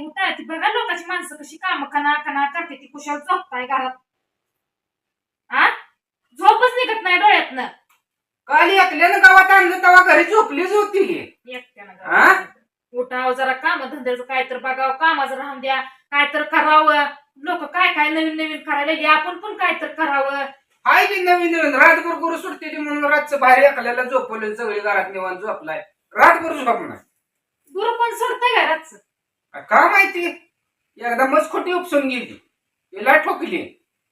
उठा ती बघा लोकांची माणसं कशी काम कना कना करते ती कुशाल झोपताय घरात आ झोपच निघत नाही डोळ्यातनं काल एकल्यानं गावात आणलं तेव्हा घरी झोपलीच होती एकट्यानं. उठाव जरा काम धंद्याचं काय तर बघावं कामाचं राहून द्या काय तर करावं लोक काय काय नवीन नवीन करायला लागले आपण पण काय तर करावं हाय की नवीन नवीन रातभर गुरु सुटते ती म्हणून रातचं बाहेर एकल्याला झोपवलं सगळी घरात निवांत झोपलाय रातभर झोपणार गुरु पण सोडतंय घरात का माहिती? एकदा मस्त खोटी उपसून गेली. तिला ठोकली.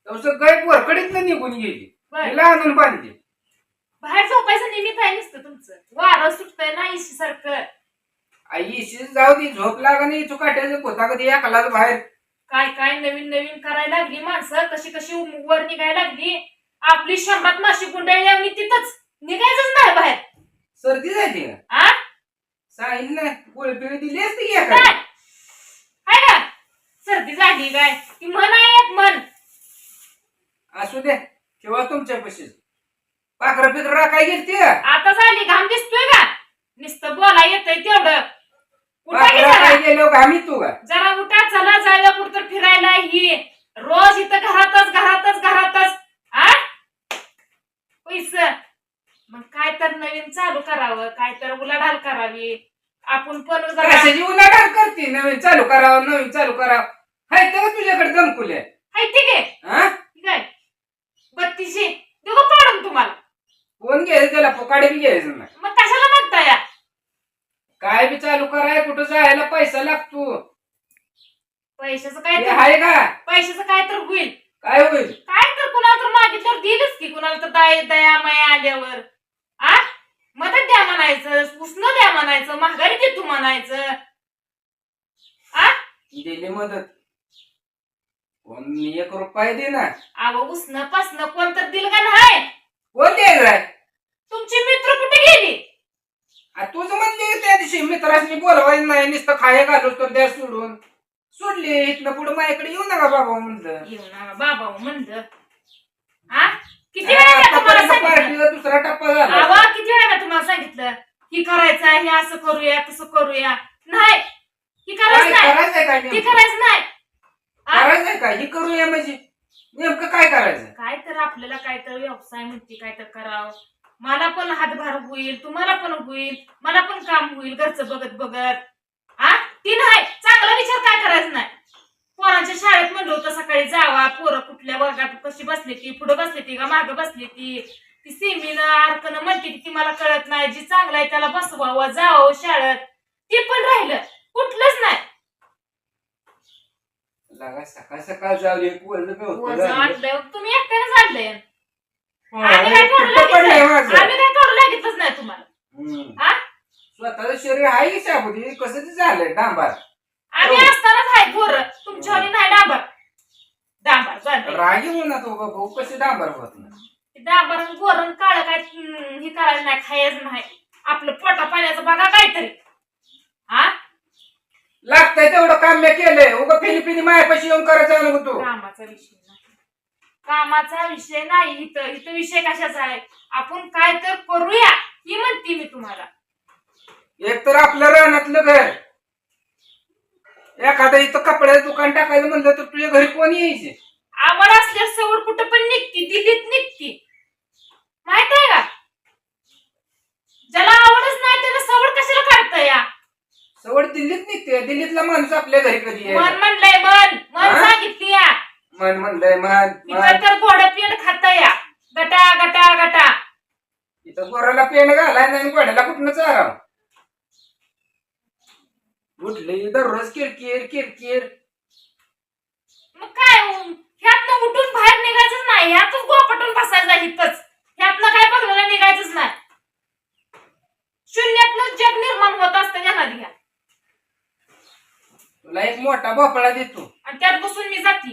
तसं गाय वरकडीत निघून गेली. तिला आणून बांधली. बाहेर झोपायचं निमित्त आहे नुसतं तुमचं. वारं सुटतंय ना इशी सारखं आई शिज जाऊ दे झोप लागा नाही तू काट्याचं पोता कधी एकलाच बाहेर. काय काय नवीन नवीन करायला लागली माणसं? कशी कशी वर निघायला लागली? आपली शंभरात माशी गुंडाळी आणि तिथंच निघायचंच नाही बाहेर. सर्दी जाते का सांगितलं ना गोळपिळी दिली असती काय सर्दी झाली काय? ती म्हण आहे एक म्हण. असू दे ठेवा तुमच्या पशीच पाखरं पिकर काय गेलती आता झाली घाम दिसतोय का? नुसतं बोला येतंय तेवढं. उठा की पाखरं जरा. गेलो घामी तू का? जरा उठा चला जाऊया कुठतर फिरायला. ही रोज इथं घरातच घरातच घरातच. आ? पैस. मग काय तर नवीन चालू करावं काय तर उलाढाल करावी. आपण पण जरा कशाची उलाढाल करते? नवीन चालू करावं नवीन चालू करावं. हाय तेव्हा तुझ्याकडे दमकुले हाय ठीक आहे. हा? ठीक आहे बत्तीसशे. देऊ का पाडून तुम्हाला. कोण घ्यायचं त्याला? फुकाडे बी घ्यायचं नाही. मग कशाला म्हणता या काय बी चालू कराय कुठं जायला पैसा लागतो. पैशाचं काय हे तर आहे का? पैशाचं काय तर होईल. काय होईल? काय तर कुणाला तर मागितल्यावर दिलच की कुणाला तर दया दया माया आल्यावर. आ? मदत द्या म्हणायचं उष्ण द्या म्हणायचं महागारी देतो म्हणायचं. आ? दिली मदत. कोण एक रुपये दे ना अहो उष्ण पासन कोण तर दिलं का नाही? कोण तुमची मित्र कुठे गेली? तुझं म्हणले त्या दिवशी मित्रांनी बोलवायचं नाही नुसतं खाय घालू तर द्या सोडून. सोडले इथनं पुढे माझ्याकडे येऊ नका बाबा म्हणलं. येऊ ना बाबा म्हणलं. आ? किती वेळा मी तुम्हाला आतापर्यंत सांगितलं? पार्टीला दुसरा टप्पा झाला. आवा किती वेळा मी तुम्हाला सांगितलं? ही करायचं आहे हे असं करूया तसं करूया. नाही ही काय करायचं नाही करायचंय काय ती नेमकं? करायचं नाही. आ? करायचंय काय हे करूया म्हणजे. नेमकं काय करायचं काय तर आपल्याला काय तर व्यवसाय म्हणते काय तर करावं. मला पण हातभार होईल तुम्हाला पण होईल मला पण काम होईल घरचं बघत बघत. आ ती नाही. चांगला विचार काय करायचं नाही. पोरांच्या शाळेत म्हणलं होतं सकाळी जावा पोरं कुठल्या वर्गात कशी बसली ती पुढे बसली ती का मागं बसली ती? ती सिमीनं अर्कनं म्हणते ती मला कळत नाही. जी चांगलं आहे त्याला बसवावं जावं शाळेत. ती पण राहिलं कुठलंच नाही लागा सकाळ सकाळ जाऊ होतं तुम्ही एकट्यानं हो, आम्ही काय करू पण नाही. आम्ही काय करू तुम्हाला. आ? स्वतःचं शरीर आहे की शाबुदी? कसं ते झालंय? डांबार. आम्ही हो. असतानाच आहे पोर. तुमच्या वाली नाही डांबर. डांबर चालते रागी म्हणा तो भाऊ कसे डांबार होत नाही? डांबर गोरण काळ काय हम्म, हे करायचं नाही खायचं नाही. आपलं पोटा पाण्याचं बघा काहीतरी हा लागतंय तेवढं काम मी केलंय. उगा फिलिपिनी मायापाशी येऊन करायचं नको तू कामाचा विषय नाही. कामाचा विषय नाही इथं. इथं विषय कशाचा आहे? आपण काय तर करूया ही म्हणते मी तुम्हाला. एक तर आपलं रानातलं घर. एखादं इथं कपड्याचं दुकान टाकायचं म्हणलं तर तुझ्या घरी कोण यायचे? आवड असल्यास सवड कुठं पण निघती दिल्लीत निघती. माहीत आहे का? ज्याला आवडच नाही त्याला सवड कशाला काढता या? सवड दिल्लीत निघते. दिल्लीतला माणूस आपल्या घरी कधी मन? म्हणलंय मन. मन हा? सांगितली या. मन म्हणलंय मन इथं मन. तर गोड पेंड खाता या. गटा गटा गटा. इथं गोराला पेन घालाय नाही गोड्याला कुठनं चाराव? उठली दररोज किरकिर किरकिर. मग काय? ह्यातनं उठून बाहेर निघायचंच नाही. ह्यातच गोपटून बसायचं हिथच ह्यातनं काय बघलेलं निघायचंच नाही. शून्यातनं जग निर्माण होत असतं या नद्या तुला एक मोठा भोपळा देतो. आणि त्यात बसून मी जाती.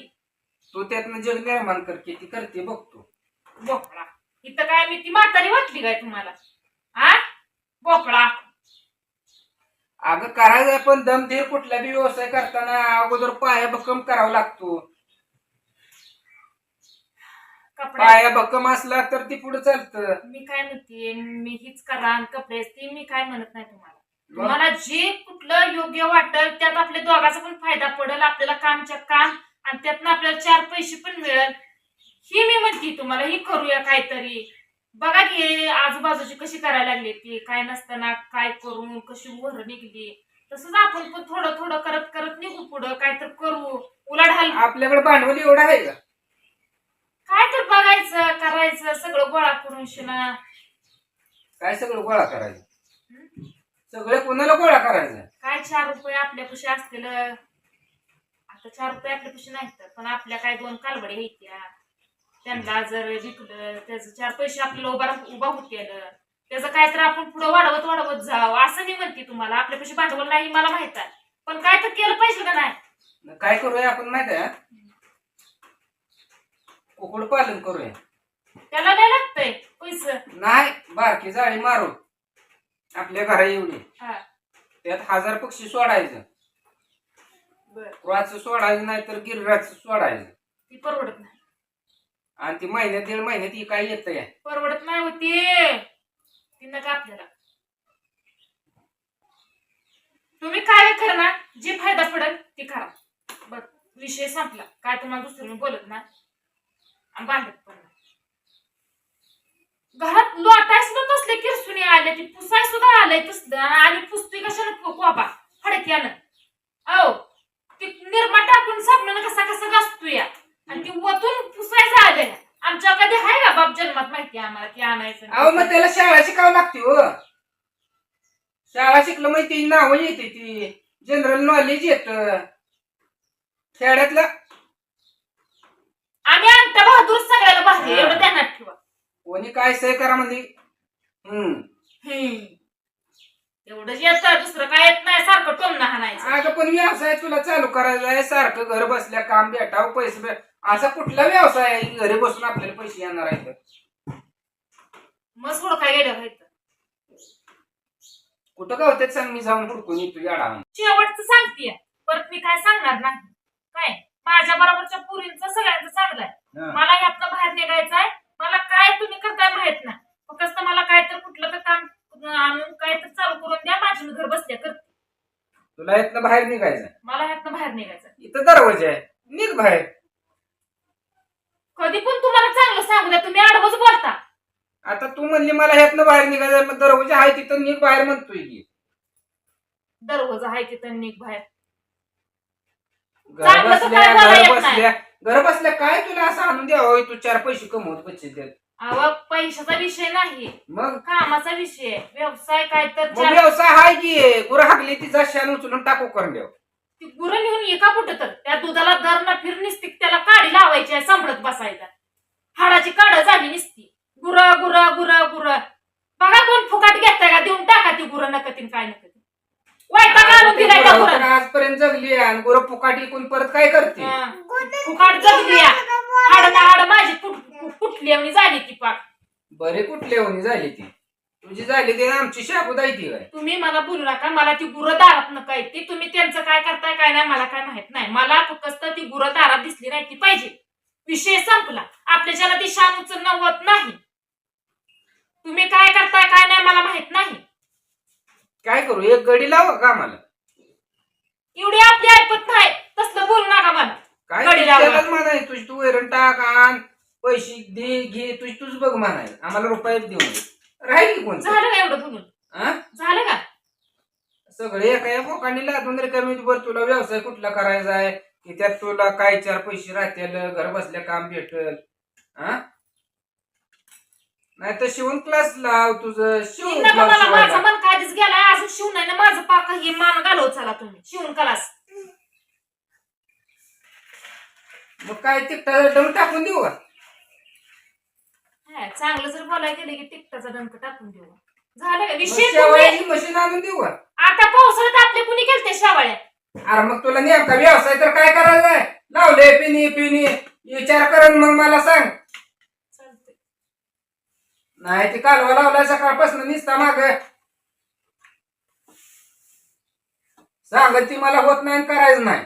तू त्यातनं जग निर्माण कर किती करते बघतो बोकडा इथं काय मी ती म्हातारी वाटली काय तुम्हाला? आ? बोकडा अगं करायचं पण दमधीर कुठला बी व्यवसाय करताना अगोदर पाया भक्कम करावा लागतो. कपडे. पाया भक्कम असला तर ती पुढे चालतं. मी काय म्हणते मी हीच करा आणि कपडे ती मी काय म्हणत नाही तुम्हाला. तुम्हाला जे कुठलं योग्य वाटेल त्यात आपल्या दोघाचा पण फायदा पडेल आपल्याला कामच्या काम आणि त्यातनं आपल्याला चार पैसे पण मिळेल. ही मी म्हणते तुम्हाला ही करूया काहीतरी. बघा की आजूबाजूची कशी करायला लागली ती. काय नसताना काय करून कशी वर निघली. तसंच आपण पण थोडं थोडं करत करत निघू पुढं. काय तर करू. उलाढाल. आपल्याकडे भांडवल एवढं आहे का? काय तर बघायचं करायचं. सगळं गोळा करून शिना काय सगळं गोळा करायचं? सगळं कोणाला गोळा करायचं काय चार रुपये आपल्यापाशी असतील? आता चार रुपये आपल्यापाशी नाहीत पण आपल्या काय दोन कालवडे आहेत त्यांना जर विकलं त्याचं चार पैसे आपल्याला उभा उभा होतील त्याचं काय तर आपण पुढे वाढवत वाढवत जावं असं मी म्हणते तुम्हाला. आपल्यापाशी भांडवल नाही मला माहीत आहे. पण काय तर केलं पाहिजे का नाही? काय करूया आपण माहीत आहे? कुकुड पालन करूया. त्याला नाही लागतंय पैसे. नाही बारकी जाळी मारू. आपल्या घरा एवढी हा. त्यात हजार पक्षी सोडायचं. बर. कुळाचं सोडायचं नाही तर गिर्राचं सोडायचं. ती परवडत नाही. आणि ती महिन्यात दीड महिन्यात ही काय येत आहे परवडत नाही होती ती. नका आपल्याला. तुम्ही काय करा जे फायदा पडेल ते करा. बघ विषय संपला. काय तुम्हाला दुसरं मी बोलत ना आणि भांडत पण नाही. घरात लोटाय सुद्धा कसले किरसुनी आले ती पुसाय सुद्धा आलंय तसलं. आणि पुसतोय कशाला कोबा? फडक्यानं. औ ती निर्मा टाकून साबणानं कसा कसा घासतोय आणि ती वतून पुसायचं आलंय आमच्या कधी आहे का बाप जन्मात माहिती आम्हाला? की आणायचं. अहो मग त्याला शाळा शिकावं लागते हो. शाळा शिकलं मग ती नावं येते ती. जनरल नॉलेज येत. खेड्यातलं. आम्ही अंगठा बहादूर सगळ्याला हा. एवढं ध्यानात ठेवा. कोणी काय सह करा म्हणजे हम्म. एवढंच येतं दुसरं काय येत नाही सारखं टोमणं हाणायचं. अगं पण व्यवसाय तुला चालू करायचा आहे सारखं घर बसल्या काम भेटावं पैसे भे- असा कुठला व्यवसाय आहे? की घरी बसून आपल्याला पैसे येणार आहेत. मग सोड काय गेलं व्हायचं कुठं गावतात सांग मी जाऊन हुडकून येतो याडा. शेवटचं सांगते परत मी काय सांगणार नाही. काय? माझ्या बरोबरच्या पुरींचं सगळ्यांचं चांगलंय मला यातनं बाहेर तुला इथनं बाहेर निघायचं मला ह्यातनं बाहेर निघायचं इथं दरवाजा आहे निघ बाहेर. कधी पण तुम्हाला चांगलं सांगू द्या तुम्ही आडवच बोलता. आता तू म्हणली मला ह्यातनं बाहेर निघायचं मग दरवाजा आहे तिथं निघ बाहेर म्हणतोय की. दरवाजा आहे तिथं निघ बाहेर. घर चांगलं तर बसल्या बोलायला घर येत नाही. बसल्या. घर बसल्या काय तुला असं आणून द्यावं? तू चार पैसे कमवत बच्चे देत अहो पैशाचा विषय नाही. मग? कामाचा विषय. आहे. व्यवसाय काय तर मग चार- व्यवसाय हाय की? गुरं हाकली ती जशान उचलून टाकू करून द्याव ती गुरं नेऊन एका कुठं तर त्या दुधाला दर ना फिर निसती त्याला काडी लावायची आहे सांभळत बसायला. हाडाची काढ झाली निसती. गुर गुर गुर गुर. बघा कोण फुकाट घेताय का? देऊन टाका ती गुरं नकतीन काय नकतीन. दिलाय त्या गुरं. आजपर्यंत जगली आहे आणि गुरं फुकाट इकून परत काय करते. फुकाट जगली हाड हाड माझी फुट- फुटली आणि झाली ती पाक. बरे कुठले होणी झाली ती? तुझी झाली ती आणि आमची शाबूत आहे ती काय तुम्ही मला बोलू नका मला ती गुरं दारात न काय ती तुम्ही त्यांचं काय करताय काय नाही मला काय माहीत नाही. मला फक्त ती गुरं दारात दिसली नाही ती पाहिजे. विषय संपला. आपल्याच्याला ती शान उचलणं होत नाही. तुम्ही काय करताय काय नाही मला माहीत नाही. काय करू एक गडी लावा का आम्हाला? एवढी आपली ऐकत नाही. तसलं बोलू नका मला. काय गडी लावा. त्यालाच म्हणाय तुझी तू वैरण टाक आण पैसे दे घे तुझी तूच बघ म्हणाय. आम्हाला रुपये देऊ दे. राहील की कोण झालं का एवढं बोलून हा झालं का? सगळे एका या मोकांनी लादून रिकामी बर तुला व्यवसाय कुठला करायचा आहे? की त्यात तुला काय चार पैसे राहतील घर बसल्या काम भेटल हा नाही तर शिवून क्लास लाव तुझं शिवून नका क्लास मला माझं. मन काधीच गेलाय? अजून शिवून नाही ना माझं पाक हे मान घालव चला तुम्ही. शिवून कलास मग काय तिकटा दम टाकून देऊ का? हा, चांगलं जर बोलायला गेलं की टिकटाचा डंक टाकून देऊ. झालं का? मग विषय मशीन आणून देऊ का? आता पावसाळ्यात आपले कुणी केलते शावाळ्या? अरे मग तुला नेमका व्यवसाय तर काय करायचा आहे लावले पिणी पिणी विचार करून मग मला सांग. चालतंय. नाही ते कालवा लावलाय सकाळपासून निसता माग. सांगत ती मला होत नाही आणि करायचं नाही.